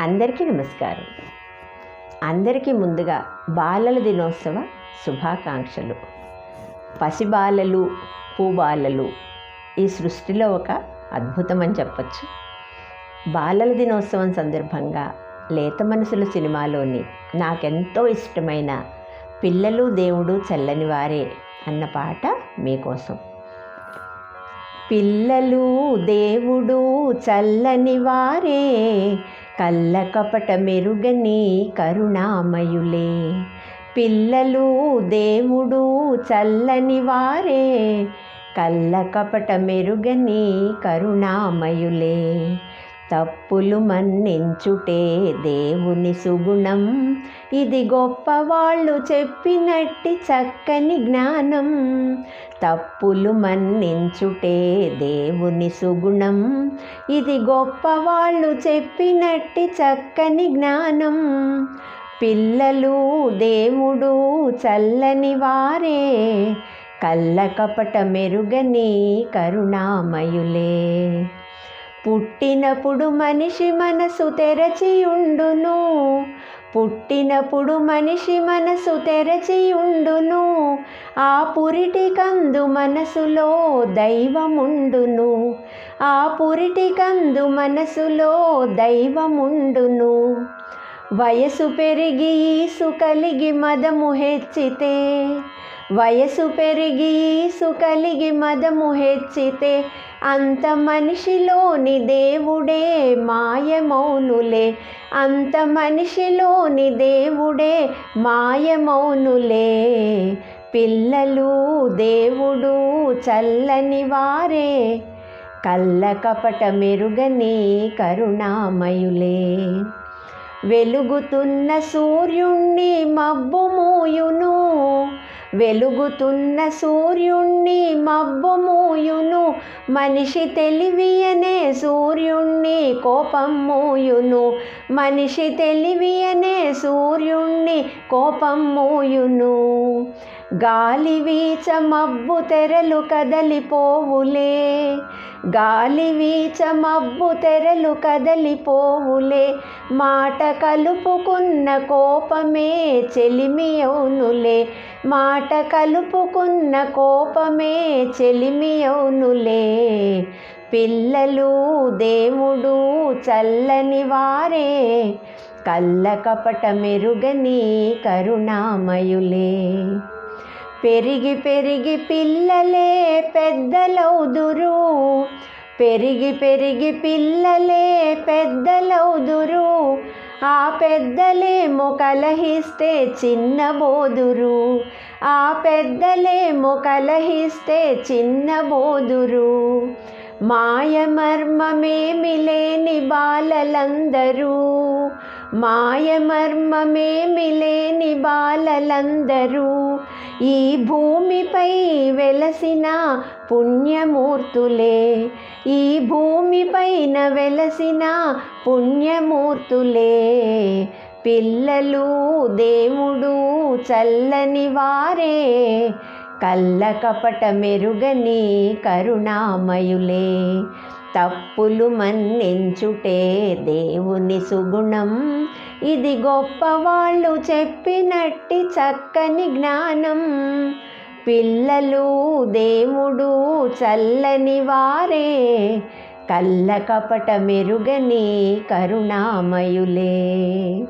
అందరికీ నమస్కారం. అందరికీ ముందుగా బాలల దినోత్సవ శుభాకాంక్షలు. పసిబాలలు పూబాలలు ఈ సృష్టిలో ఒక అద్భుతం అని చెప్పచ్చు. బాలల దినోత్సవం సందర్భంగా లేత మనసులు సినిమాలోని నాకెంతో ఇష్టమైన పిల్లలు దేవుడు చల్లని వారే అన్న పాట మీకోసం పిల్లలు దేవుడు చల్లని వారే కళ్ళ కపట మెరుగని కరుణామయులే. పిల్లలు దేవుడు చల్లని వారే. కళ్ళ కపట మెరుగని కరుణామయులే. తప్పులు మన్నించుటే దేవుని సుగుణం. ఇది గొప్పవాళ్ళు చెప్పినట్టి చక్కని జ్ఞానం. తప్పులు మన్నించుటే దేవుని సుగుణం. ఇది గొప్పవాళ్ళు చెప్పినట్టి చక్కని జ్ఞానం. పిల్లలు దేవుడు చల్లని వారే. కళ్ళ కపట మెరుగని కరుణామయులే. పుట్టినప్పుడు మనిషి మనసు తెరచి ఉండును పుట్టినప్పుడు మనిషి మనసు తెరచి ఉండును ఆ పురిటి కందు మనసులో దైవముండును. ఆ పురిటి కందు మనసులో దైవముండును. వయసు పెరిగి ఈసు కలిగి మదము హెచ్చితే వయసు పెరిగి ఈసు కలిగి మదము హెచ్చితే అంత మనిషిలోని దేవుడే మాయమౌనులే. అంత మనిషిలోని దేవుడే మాయమౌనులే. పిల్లలు దేవుడు చల్లని వారే. కళ్ళ కపట మెరుగని కరుణామయులే. వెలుగుతున్న సూర్యుణ్ణి మబ్బు మూయును. వెలుగుతున్న సూర్యుణ్ణి మబ్బు మూయును. మనిషి తెలివియనే సూర్యుణ్ణి కోపం మూయును. మనిషి తెలివియనే సూర్యుణ్ణి కోపం మూయును. గాలి వీచ మబ్బు తెరలు కదలిపోవులే. గాలి వీచ మబ్బు తెరలు కదలిపోవులే. మాట కలుపుకున్న కోపమే చెలిమి అవునులే. మాట కలుపుకున్న కోపమే చెలిమి అవునులే. పిల్లలు దేవుడు చల్లని వారే. కళ్ళ కపట మెరుగని కరుణామయులే. పెరిగి పెరిగి పిల్లలే పెద్దలవుదురు. పెరిగి పెరిగి పిల్లలే పెద్దలవుదురు. ఆ పెద్దలేమో కలహిస్తే చిన్నబోదురు ఆ పెద్దలేమో కలహిస్తే చిన్నబోదురు మాయమర్మమేమి లేని బాలలందరూ. మాయమర్మమేమి లేని బాలలందరూ. ఈ భూమిపై వెలసిన పుణ్యమూర్తులే. ఈ భూమిపైన వెలసిన పుణ్యమూర్తులే. పిల్లలు దేవుడు చల్లని వారే. కళ్ళ కపట మెరుగని కరుణామయులే. తప్పులు మన్నించుటే దేవుని సుగుణం. ఇది గొప్పవాళ్ళు చెప్పినట్టి చక్కని జ్ఞానం. పిల్లలు దేవుడు చల్లని వారే. కళ్ళ కపట మెరుగని కరుణామయులే.